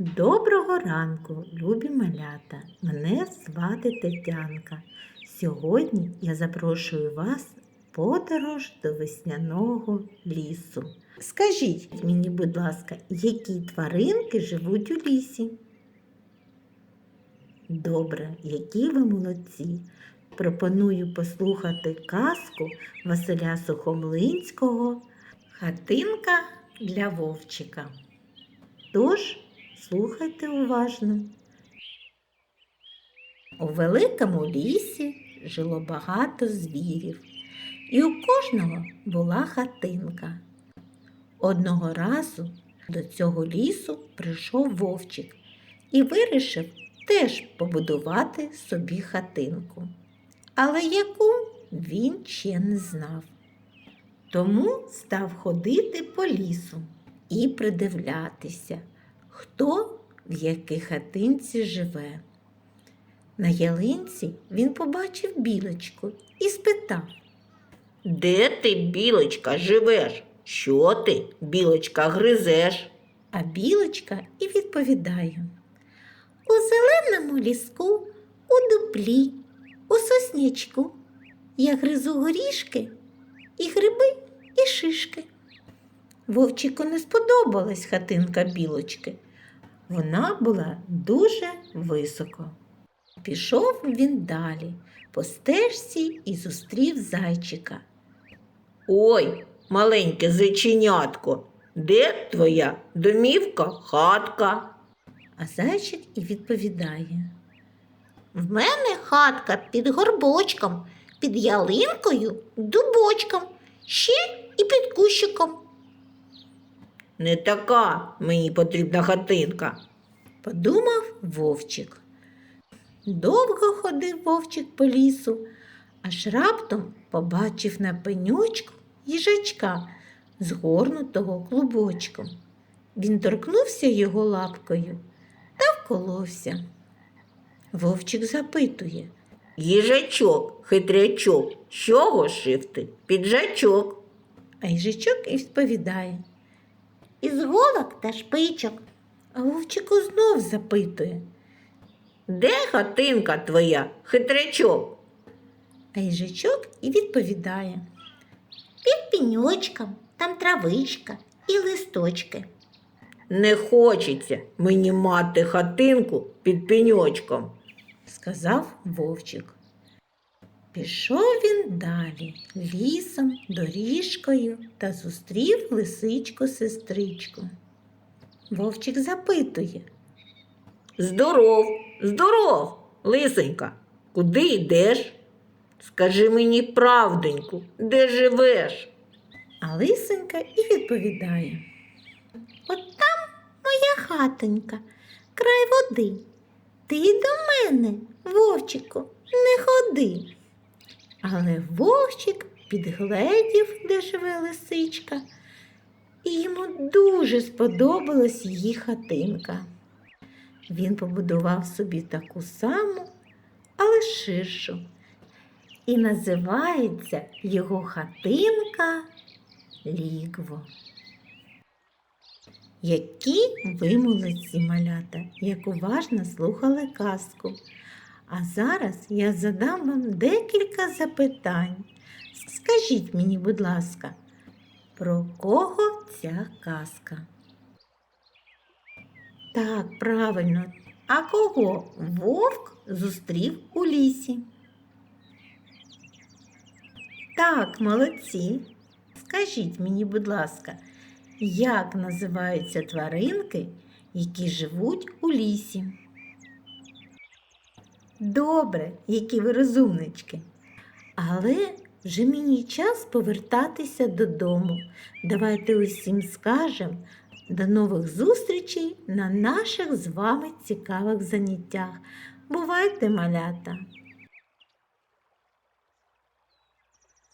Доброго ранку, любі малята! Мене звати Тетянка. Сьогодні я запрошую вас в подорож до весняного лісу. Скажіть мені, будь ласка, які тваринки живуть у лісі? Добре, які ви молодці! Пропоную послухати казку Василя Сухомлинського Хатинка для Вовчика. Тож, слухайте уважно. У великому лісі жило багато звірів, і у кожного була хатинка. Одного разу до цього лісу прийшов вовчик і вирішив теж побудувати собі хатинку. Але яку він ще не знав. Тому став ходити по лісу і придивлятися, хто в якій хатинці живе. На ялинці він побачив білочку і спитав, Де ти, білочка, живеш? Що ти, білочка, гризеш? а білочка і відповідає. У зеленому ліску, у дуплі, у соснячку я гризу горішки і гриби, і шишки. Вовчику не сподобалась хатинка білочки. Вона була дуже високо. Пішов він далі по стежці і зустрів зайчика. Ой, маленьке зайченятко, де твоя домівка, хатка? А зайчик і відповідає. В мене хатка під горбочком, під ялинкою, дубочком, ще і під кущиком. Не така мені потрібна хатинка. Подумав вовчик. Довго ходив вовчик по лісу, аж раптом побачив на пеньочку їжачка, згорнутого клубочком. Він торкнувся його лапкою та вколовся. Вовчик запитує, Їжачок, хитрячок, чого шив ти? Піджачок. а їжачок і відповідає. Із голок та шпичок. А вовчику знов запитує, Де хатинка твоя, хитрячок? а їжачок і відповідає. Під піньочком, там травичка і листочки. Не хочеться мені мати хатинку під пеньочком. сказав вовчик. Пішов він далі, лісом, доріжкою та зустрів лисичку сестричку. Вовчик запитує, Здоров, здоров, лисенька, куди йдеш? Скажи мені правденьку, де живеш? а лисенька і відповідає. От там моя хатонька, край води. Ти до мене, вовчику, не ходи. Але вовчик підгледів, де живе лисичка, і йому дуже сподобалась її хатинка. Він побудував собі таку саму, але ширшу. І називається його хатинка Лігво. Які ви молодці малята, як уважно слухали казку. А зараз я задам вам декілька запитань. Скажіть мені, будь ласка, про кого ця казка? Так, правильно. А кого вовк зустрів у лісі? Так, молодці. Скажіть мені, будь ласка, як називаються тваринки, які живуть у лісі? Добре, які ви розумнички. Але вже мені час повертатися додому. Давайте усім скажемо до нових зустрічей на наших з вами цікавих заняттях. Бувайте, малята!